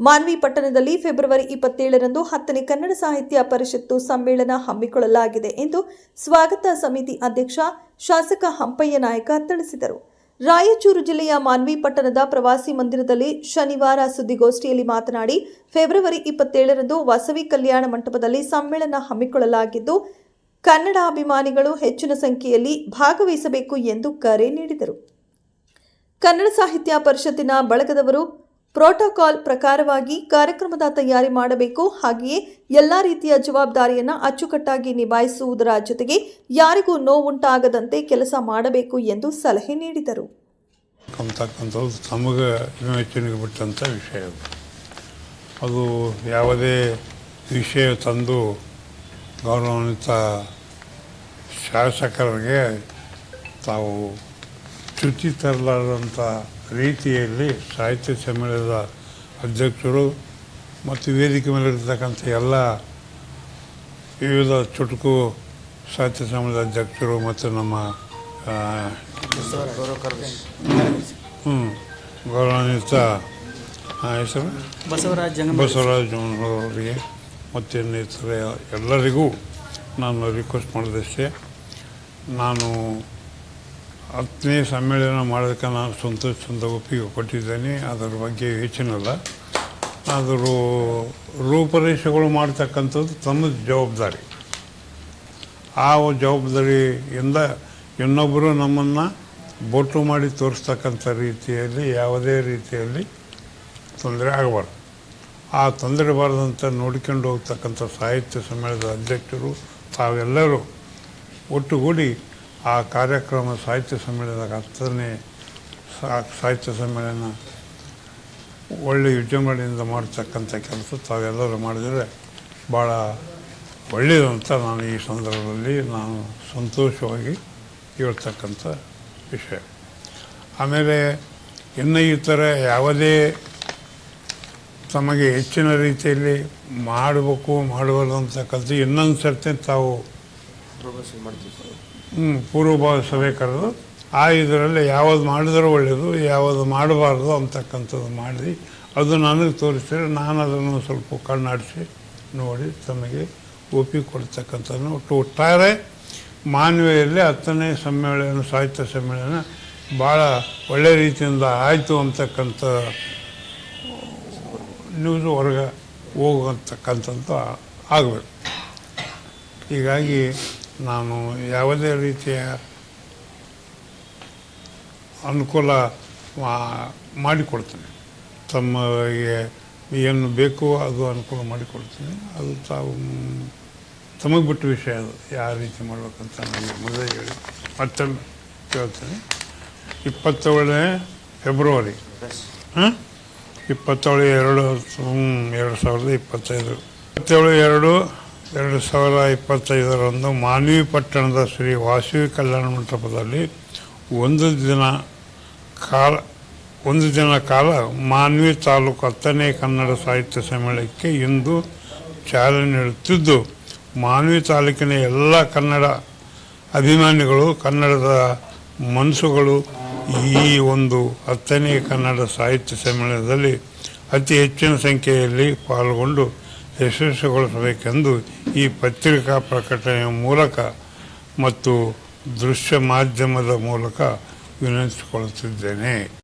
ಮಾನ್ವಿ ಪಟ್ಟಣದಲ್ಲಿ ಫೆಬ್ರವರಿ ಇಪ್ಪತ್ತೇಳರಂದು ಹತ್ತನೇ ಕನ್ನಡ ಸಾಹಿತ್ಯ ಪರಿಷತ್ತು ಸಮ್ಮೇಳನ ಹಮ್ಮಿಕೊಳ್ಳಲಾಗಿದೆ ಎಂದು ಸ್ವಾಗತ ಸಮಿತಿ ಅಧ್ಯಕ್ಷ ಶಾಸಕ ಹಂಪಯ್ಯ ನಾಯಕ ತಿಳಿಸಿದರು. ರಾಯಚೂರು ಜಿಲ್ಲೆಯ ಮಾನ್ವಿ ಪಟ್ಟಣದ ಪ್ರವಾಸಿ ಮಂದಿರದಲ್ಲಿ ಶನಿವಾರ ಸುದ್ದಿಗೋಷ್ಠಿಯಲ್ಲಿ ಮಾತನಾಡಿ, ಫೆಬ್ರವರಿ ಇಪ್ಪತ್ತೇಳರಂದು ವಸವಿ ಕಲ್ಯಾಣ ಮಂಟಪದಲ್ಲಿ ಸಮ್ಮೇಳನ ಹಮ್ಮಿಕೊಳ್ಳಲಾಗಿದ್ದು, ಕನ್ನಡಾಭಿಮಾನಿಗಳು ಹೆಚ್ಚಿನ ಸಂಖ್ಯೆಯಲ್ಲಿ ಭಾಗವಹಿಸಬೇಕು ಎಂದು ಕರೆ ನೀಡಿದರು. ಕನ್ನಡ ಸಾಹಿತ್ಯ ಪರಿಷತ್ತಿನ ಬಳಗದವರು ಪ್ರೋಟೋಕಾಲ್ ಪ್ರಕಾರವಾಗಿ ಕಾರ್ಯಕ್ರಮದ ತಯಾರಿ ಮಾಡಬೇಕು. ಹಾಗೆಯೇ ಎಲ್ಲ ರೀತಿಯ ಜವಾಬ್ದಾರಿಯನ್ನು ಅಚ್ಚುಕಟ್ಟಾಗಿ ನಿಭಾಯಿಸುವುದರ ಜೊತೆಗೆ ಯಾರಿಗೂ ನೋವುಂಟಾಗದಂತೆ ಕೆಲಸ ಮಾಡಬೇಕು ಎಂದು ಸಲಹೆ ನೀಡಿದರು. ಅಂತಕ್ಕಂಥದ್ದು ಬಿಟ್ಟಂಥ ವಿಷಯ ಅದು. ಅದು ಯಾವುದೇ ವಿಷಯ ತಂದು ಗೌರವಾನ್ವಿತ ಶಾಸಕರಿಗೆ ತಾವು ಚ್ಯುತಿ ತರಲಾರದಂಥ ರೀತಿಯಲ್ಲಿ ಸಾಹಿತ್ಯ ಸಮ್ಮೇಳನದ ಅಧ್ಯಕ್ಷರು ಮತ್ತು ವೇದಿಕೆ ಮೇಲೆ ಇರತಕ್ಕಂಥ ಎಲ್ಲ ವಿವಿಧ ಚುಟುಕು ಸಾಹಿತ್ಯ ಸಮ್ಮೇಳನದ ಅಧ್ಯಕ್ಷರು ಮತ್ತು ನಮ್ಮ ಹ್ಞೂ ಗೌರವಾನ್ವಿತ ಹೆಸರು? ಬಸವರಾಜ್ ಬಸವರಾಜ ಅವರಿಗೆ ಮತ್ತು ಇನ್ನಿತರ ಎಲ್ಲರಿಗೂ ನಾನು ರಿಕ್ವೆಸ್ಟ್ ಮಾಡಿದಷ್ಟೇ ನಾನು ಹತ್ತನೇ ಸಮ್ಮೇಳನ ಮಾಡೋದಕ್ಕೆ ನಾನು ಸಂತೋಷದಿಂದ ಒಪ್ಪಿಗೆ ಕೊಟ್ಟಿದ್ದೇನೆ. ಅದರ ಬಗ್ಗೆ ಹೆಚ್ಚಿನಲ್ಲ. ಆದರೂ ರೂಪರೇಷೆಗಳು ಮಾಡ್ತಕ್ಕಂಥದ್ದು ತಮ್ಮ ಜವಾಬ್ದಾರಿ. ಆ ಜವಾಬ್ದಾರಿಯಿಂದ ಇನ್ನೊಬ್ಬರು ನಮ್ಮನ್ನು ಬೊಟ್ಟು ಮಾಡಿ ತೋರಿಸ್ತಕ್ಕಂಥ ರೀತಿಯಲ್ಲಿ, ಯಾವುದೇ ರೀತಿಯಲ್ಲಿ ತೊಂದರೆ ಆಗಬಾರ್ದು. ಆ ತೊಂದರೆ ಬಾರದಂತ ನೋಡಿಕೊಂಡು ಹೋಗ್ತಕ್ಕಂಥ ಸಾಹಿತ್ಯ ಸಮ್ಮೇಳನದ ಅಧ್ಯಕ್ಷರು ತಾವೆಲ್ಲರೂ ಒಟ್ಟುಗೂಡಿ ಆ ಕಾರ್ಯಕ್ರಮ ಸಾಹಿತ್ಯ ಸಮ್ಮೇಳನದ ಹತ್ತನೇ ಸಾಹಿತ್ಯ ಸಮ್ಮೇಳನ ಒಳ್ಳೆಯ ವಿಜೃಂಭಣೆಯಿಂದ ಮಾಡ್ತಕ್ಕಂಥ ಕೆಲಸ ತಾವೆಲ್ಲರೂ ಮಾಡಿದರೆ ಭಾಳ ಒಳ್ಳೆಯದು ಅಂತ ನಾನು ಈ ಸಂದರ್ಭದಲ್ಲಿ ನಾನು ಸಂತೋಷವಾಗಿ ಹೇಳ್ತಕ್ಕಂಥ ವಿಷಯ. ಆಮೇಲೆ ಇನ್ನು ಈ ಥರ ಯಾವುದೇ ತಮಗೆ ಹೆಚ್ಚಿನ ರೀತಿಯಲ್ಲಿ ಮಾಡಬೇಕು ಮಾಡಬಾರ್ದು ಅಂತಕ್ಕಂಥ ಇನ್ನೊಂದು ಸರ್ತಿ ತಾವು ಪೂರ್ವಭಾವಿ ಸಭೆ ಕರೆದು, ಆ ಇದರಲ್ಲಿ ಯಾವುದು ಮಾಡಿದ್ರೆ ಒಳ್ಳೆಯದು ಯಾವುದು ಮಾಡಬಾರ್ದು ಅಂತಕ್ಕಂಥದ್ದು ಮಾಡಿ ಅದು ನನಗೆ ತೋರಿಸಿದ್ರೆ ನಾನು ಅದನ್ನು ಸ್ವಲ್ಪ ಕಣ್ಣಾಡಿಸಿ ನೋಡಿ ತಮಗೆ ಒಪ್ಪಿಗೆ ಕೊಡ್ತಕ್ಕಂಥದ್ದು ಒಟ್ಟು ಒಟ್ಟಾರೆ ಮಾನವೀಯಲ್ಲಿ ಹತ್ತನೇ ಸಮ್ಮೇಳನ, ಸಾಹಿತ್ಯ ಸಮ್ಮೇಳನ ಭಾಳ ಒಳ್ಳೆಯ ರೀತಿಯಿಂದ ಆಯಿತು ಅಂತಕ್ಕಂಥ ನ್ಯೂಸ್ ಹೊರಗೆ ಹೋಗುವಂತಕ್ಕಂಥದ್ದು ಆಗಬೇಕು. ಹೀಗಾಗಿ ನಾನು ಯಾವುದೇ ರೀತಿಯ ಅನುಕೂಲ ಮಾಡಿಕೊಡ್ತೇನೆ. ತಮಗೆ ಏನು ಬೇಕು ಅದು ಅನುಕೂಲ ಮಾಡಿಕೊಡ್ತೀನಿ. ಅದು ತಾವು ತಮಗೆ ಬಿಟ್ಟ ವಿಷಯ ಅದು. ಯಾವ ರೀತಿ ಮಾಡಬೇಕಂತ ನನಗೆ ಮೊದಲೇ ಹೇಳಿ ಮತ್ತೆ ಕೇಳ್ತೀನಿ. ಇಪ್ಪತ್ತೇಳನೇ ಫೆಬ್ರವರಿ. ಹಾಂ? ಇಪ್ಪತ್ತೇಳು ಎರಡು ಎರಡು ಸಾವಿರದ ಇಪ್ಪತ್ತೈದು. ಇಪ್ಪತ್ತೇಳು ಎರಡು ಎರಡು ಸಾವಿರದ ಇಪ್ಪತ್ತೈದರಂದು ಮಾನವಿ ಪಟ್ಟಣದ ಶ್ರೀ ವಾಸವಿ ಕಲ್ಯಾಣ ಮಂಟಪದಲ್ಲಿ ಒಂದು ದಿನ ಕಾಲ, ಒಂದು ದಿನ ಕಾಲ ಮಾನ್ವಿ ತಾಲೂಕು ಹತ್ತನೇ ಕನ್ನಡ ಸಾಹಿತ್ಯ ಸಮ್ಮೇಳನಕ್ಕೆ ಇಂದು ಚಾಲನೆ ನೀಡುತ್ತಿದ್ದು, ಮಾನ್ವಿ ತಾಲೂಕಿನ ಎಲ್ಲ ಕನ್ನಡ ಅಭಿಮಾನಿಗಳು, ಕನ್ನಡದ ಮನಸ್ಸುಗಳು ಈ ಒಂದು ಹತ್ತನೇ ಕನ್ನಡ ಸಾಹಿತ್ಯ ಸಮ್ಮೇಳನದಲ್ಲಿ ಅತಿ ಹೆಚ್ಚಿನ ಸಂಖ್ಯೆಯಲ್ಲಿ ಪಾಲ್ಗೊಂಡು ಯಶಸ್ವಿಗೊಳಿಸಬೇಕೆಂದು ಈ ಪತ್ರಿಕಾ ಪ್ರಕಟಣೆಯ ಮೂಲಕ ಮತ್ತು ದೃಶ್ಯ ಮಾಧ್ಯಮದ ಮೂಲಕ ವಿನಂತಿಸಿಕೊಳ್ಳುತ್ತಿದ್ದೇನೆ.